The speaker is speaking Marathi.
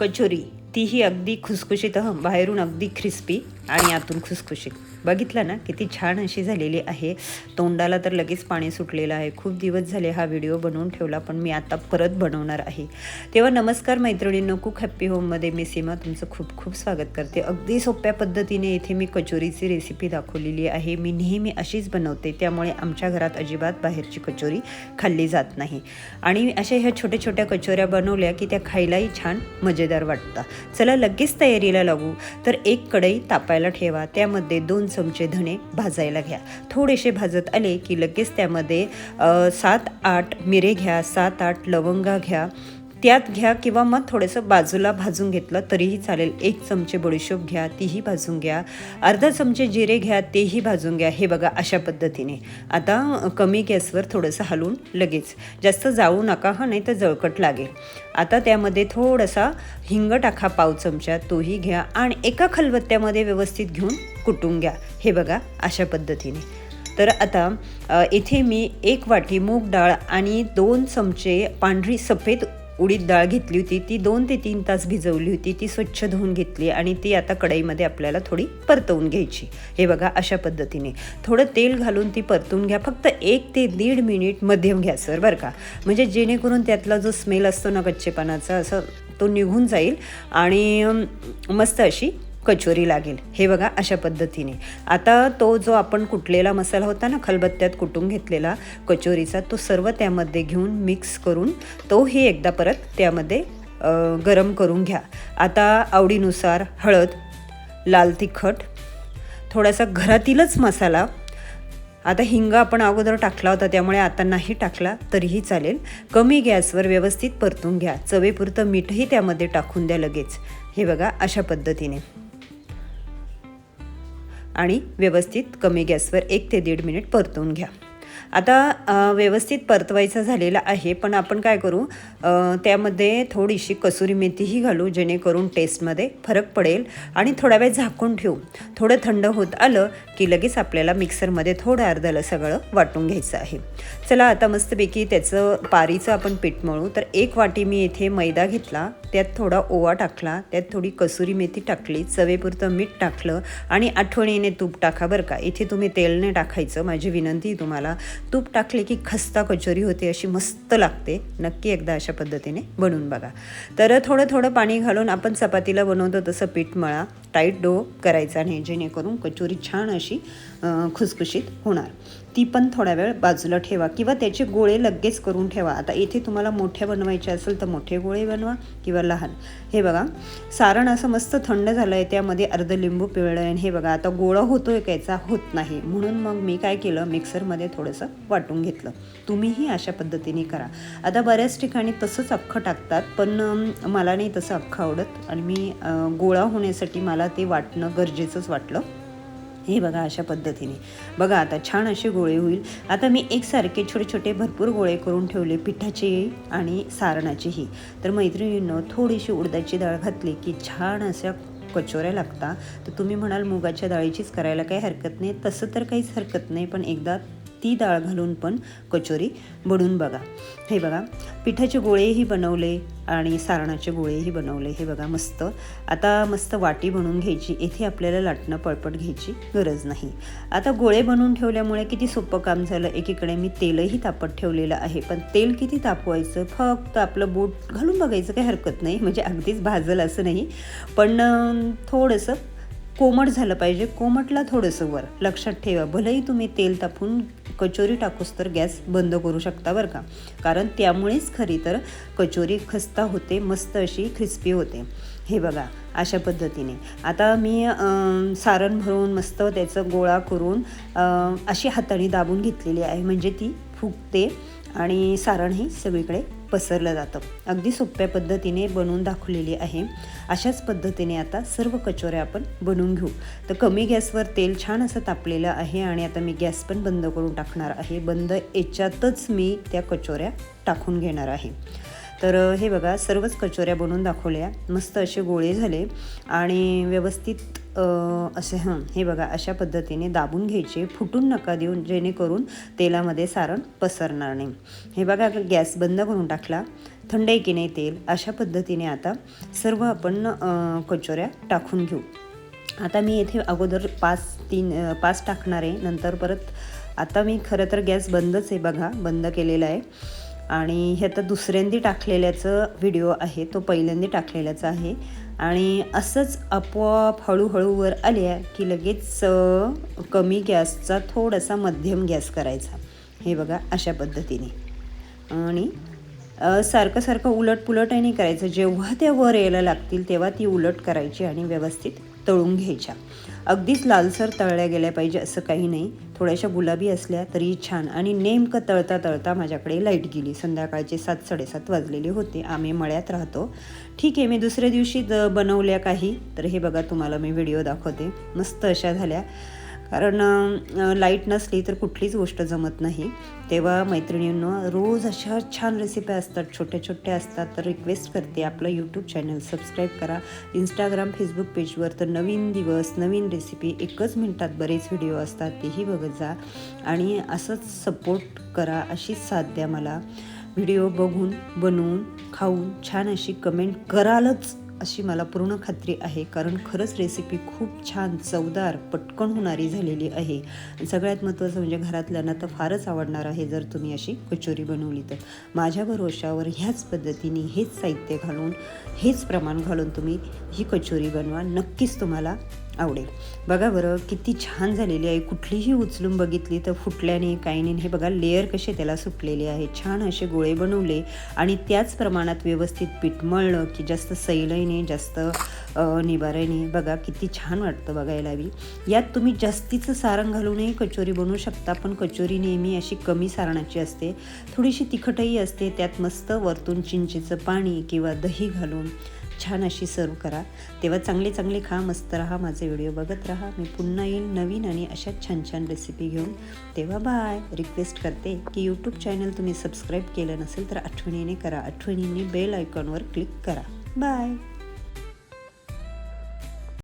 कचोरी तीही अगदी खुसखुशीत बाहेरून अगदी क्रिस्पी आणि आतून खुसखुशीत. बघितलं ना किती छान अशी झालेली आहे. तोंडाला तर लगेच पाणी सुटलेलं आहे. खूप दिवस झाले हा व्हिडिओ बनवून ठेवला पण मी आता परत बनवणार आहे. तेव्हा नमस्कार मैत्रिणींनो कुक हॅप्पी होममध्ये मी सीमा तुमचं खूप खूप स्वागत करते. अगदी सोप्या पद्धतीने इथे मी कचोरीची रेसिपी दाखवलेली आहे. मी नेहमी अशीच बनवते त्यामुळे आमच्या घरात अजिबात बाहेरची कचोरी खाल्ली जात नाही. आणि अशा ह्या छोट्या छोट्या कचोऱ्या बनवल्या की त्या खायलाही छान मजेदार वाटतात. चला लगेच तयारीला लागू. तर एक कढई तापायला ठेवा. त्यामध्ये दोन चमचे धणे भाजायला घ्या. थोडेसे भाजत आले की लगेच त्यामध्ये सात आठ मिरे घ्या सात आठ लवंगा घ्या त्यात घ्या किंवा मग थोडंसं बाजूला भाजून घेतलं तरीही चालेल. एक चमचे बडीशोप घ्या तीही भाजून घ्या. अर्धा चमचे जिरे घ्या तेही भाजून घ्या. हे बघा अशा पद्धतीने. आता कमी गॅसवर थोडंसं हलवून लगेच. जास्त जाळू नका हा नाही तर जळकट लागेल. आता त्यामध्ये थोडासा हिंग टाका पाव चमचा तोही घ्या आणि एका खलबत्त्यामध्ये व्यवस्थित घेऊन कुटून घ्या. हे बघा अशा पद्धतीने. तर आता इथे मी एक वाटी मूग डाळ आणि दोन चमचे पांढरी सफेद उडीद डाळ घेतली होती ती दोन ते तीन तास भिजवली होती ती स्वच्छ धुवून घेतली आणि ती आता कढईमध्ये आपल्याला थोडी परतवून घ्यायची. हे बघा अशा पद्धतीने. थोडं तेल घालून ती परतून घ्या फक्त एक ते दीड मिनिट मध्यम गॅसवर बरं का. म्हणजे जेणेकरून त्यातला जो स्मेल असतो ना कच्चेपणाचा असं तो निघून जाईल आणि मस्त अशी कचोरी लागेल. हे बघा अशा पद्धतीने. आता तो जो आपण कुटलेला मसाला होता ना खलबत्त्यात कुटून घेतलेला कचोरीचा तो सर्व त्यामध्ये घेऊन मिक्स करून तोही एकदा परत त्यामध्ये गरम करून घ्या. आता आवडीनुसार हळद लाल तिखट थोडासा घरातीलच मसाला. आता हिंग आपण अगोदर टाकला होता त्यामुळे आता नाही टाकला तरीही चालेल. कमी गॅसवर व्यवस्थित परतून घ्या. चवेपुरतं मीठही त्यामध्ये टाकून द्या लगेच. हे बघा अशा पद्धतीने. आणि व्यवस्थित कमी गॅसवर एक ते दीड मिनिट परतून घ्या. आता व्यवस्थित परतवायचा झालेला आहे पण आपण काय करू त्यामध्ये थोडीशी कसुरी मेथीही घालू जेणेकरून टेस्टमध्ये फरक पडेल आणि थोडा वेळ झाकून ठेवू. थोडं थंड होत आलं की लगेच आपल्याला मिक्सरमध्ये थोडं अर्धाला सगळं वाटून घ्यायचं आहे. चला आता मस्तपैकी त्याचं पारीचं आपण पीठ मळू. तर एक वाटी मी इथे मैदा घेतला त्यात थोडा ओवा टाकला त्यात थोडी कसुरी मेथी टाकली चवेपुरतं मीठ टाकलं आणि आठवणीने तूप टाका बरं का. इथे तुम्ही तेलने टाकायचं माझी विनंती तुम्हाला. तूप टाकले की खस्ता कचोरी होते अशी मस्त लागते. नक्की एकदा अशा पद्धतीने बनवून बघा. तर थोडं थोडं पाणी घालून आपण चपातीला बनवतो तसं पीठ मळा. टाईट डो करायचा नाही जेणेकरून कचोरी छान अशी खुसखुशीत होणार. ती पण थोडा वेळ बाजूला ठेवा किंवा त्याचे गोळे लगेच करून ठेवा. आता इथे तुम्हाला मोठ्या बनवायचे असेल तर मोठे गोळे बनवा किंवा लहान. हे बघा सारण असं मस्त थंड झालं आहे त्यामध्ये अर्ध लिंबू पिळलं आहे आणि हे बघा आता गोळा होतोय कायचा होत नाही. म्हणून मग मी काय केलं मिक्सरमध्ये थोडंसं वाटून घेतलं. तुम्हीही अशा पद्धतीने करा. आता बऱ्याच ठिकाणी तसंच अख्खं टाकतात पण मला नाही तसं अख्खं आवडत. आणि मी गोळा होण्यासाठी मला ते वाटणं गरजेचंच वाटलं. हे बघा अशा पद्धतीने. बघा आता छान असे गोळे होईल. आता मी एकसारखे छोटे छोटे भरपूर गोळे करून ठेवले पिठाचे आणि सारणाचेही. तर मैत्रिणींनो थोडीशी उडदाची डाळ घातली की छान अशा कचोऱ्या लागता. तर तुम्ही म्हणाल मुगाच्या डाळीचीच करायला काही हरकत नाही. तसं तर काहीच हरकत नाही पण एकदा ती डाळ घालून पण कचोरी बनवून बघा. हे बघा पिठाचे गोळेही बनवले आणि सारणाचे गोळेही बनवले. हे बघा मस्त. आता मस्त वाटी बनवून घ्यायची. इथे आपल्याला लाटणं पळपट घ्यायची गरज नाही. आता गोळे बनवून ठेवल्यामुळे किती सोपं काम झालं. एकीकडे मी तेलही तापत ठेवलेलं आहे. पण तेल किती तापवायचं? फक्त आपलं बोट घालून बघायचं काही हरकत नाही. म्हणजे अगदीच भाजल असं नाही. पण थोडंसं कोमट झालं पाहिजे. कोमटला थोडंसं वर लक्षात ठेवा. भलेही तुम्ही तेल तापून कचोरी टाकूस तर गॅस बंद करू शकता बरं का? कारण त्यामुळेच खरी तर कचोरी खस्ता होते मस्त अशी क्रिस्पी होते. हे बघा अशा पद्धतीने. आता मी सारण भरून मस्त त्याचं गोळा करून अशी हाताने दाबून घेतलेली आहे. म्हणजे ती फुगते आणि सारणही सगळीकडे पसरलं जातं. अगदी सोप्या पद्धतीने बनवून दाखवलेली आहे. अशाच पद्धतीने आता सर्व कचोऱ्या आपण बनवून घेऊ. तर कमी गॅसवर तेल छान असं तापलेलं आहे आणि आता मी गॅस पण बंद करून टाकणार आहे. बंद याच्यातच मी त्या कचोऱ्या टाकून घेणार आहे. तर हे बघा सर्वच कचोऱ्या बनवून दाखवल्या. मस्त असे गोळे झाले आणि व्यवस्थित असे हां हे बघा अशा पद्धतीने दाबून घ्यायचे फुटून नका देऊन जेणेकरून तेलामध्ये सारण पसरणार नाही. हे बघा गॅस बंद करून टाकला थंड आहे की नाही तेल अशा पद्धतीने आता सर्व आपण कचोऱ्या टाकून घेऊ. आता मी येथे अगोदर पाच तीन पाच टाकणार आहे नंतर परत आता मी खरं तर गॅस बंदच आहे बघा बंद केलेला आहे. आणि हे आता दुसऱ्यांदी टाकलेल्याचं व्हिडिओ आहे तो पहिल्यांदी टाकलेल्याचा आहे. आणि असंच आपोआप हळूहळू वर आल्या की लगेच कमी गॅसचा थोडासा मध्यम गॅस करायचा. हे बघा अशा पद्धतीने. आणि सारखं सारखं उलट पुलट नाही करायचं. जेव्हा त्या वर यायला लागतील तेव्हा ती उलट करायची आणि व्यवस्थित तळून घ्यायच्या. अगदीच लालसर तळल्या गेल्या पाहिजे असं काही नाही. थोड्याशा गुलाबी असल्या तरी छान आणि नेमकं तळता तळता माझ्याकडे लाइट गेली. संध्याकाळचे सात साडेसात वाजलेले होते. आम्ही मळ्यात राहतो. ठीक आहे मी दुसऱ्या दिवशी द बनवल्या काही. तर हे बघा तुम्हाला मी व्हिडिओ दाखवते. मस्त अशा झाल्या. कारण लाइट नसली तर कुठलीच गोष्ट जमत नाही. तेव्हा मैत्रिणींनो रोज अशा छान रेसिपी असतात छोट्या छोट्या असतात तर रिक्वेस्ट करते आपलं यूट्यूब चॅनल सबस्क्राईब करा. इंस्टाग्राम फेसबुक पेजवर तर नवीन दिवस नवीन रेसिपी एकच मिनटात बरेच व्हिडिओ असतात तेही बघत जा. आणि असंच सपोर्ट करा अशीच साथ द्या मला. व्हिडिओ बघून बनवून खाऊन छान अशी कमेंट करालच. अशी मला पूर्ण खात्री आहे. कारण खरंच रेसिपी खूप छान चवदार पटकन होणारी झालेली आहे. सगळ्यात महत्त्वाचं म्हणजे घरातल्यांना तर फारच आवडणार आहे जर तुम्ही अशी कचोरी बनवली तर. माझ्या भरोशावर ह्याच पद्धतीने हेच साहित्य घालून हेच प्रमाण घालून तुम्ही ही कचोरी बनवा. नक्कीच तुम्हाला आवडेल. बघा बरं किती छान झालेली आहे. कुठलीही उचलून बघितली तर फुटल्याने काही नाही. हे बघा लेअर कसे त्याला सुटलेले आहे. छान असे गोळे बनवले आणि त्याच प्रमाणात व्यवस्थित पीठ मळलं की जास्त सैलही नाही जास्त अ, निबारही नाही. बघा किती छान वाटतं बघायला हवी यात तुम्ही जास्तीचं सारण घालूनही कचोरी बनवू शकता पण कचोरी नेहमी अशी कमी सारणाची असते. थोडीशी तिखटही असते. त्यात मस्त वरतून चिंचेचं पाणी किंवा दही घालून छान अशी सर्व करा. तेव्हा चांगले चांगले खा मस्त राहा माझे व्हिडिओ बघत राहा. मी पुन्हा येईल नवीन आणि अशाच छान छान रेसिपी घेऊन. तेव्हा बाय रिक्वेस्ट करते की यूट्यूब चॅनल तुम्ही सबस्क्राईब केलं नसेल तर आठवणीने करा. आठवणीने बेल आयकॉनवर क्लिक करा. बाय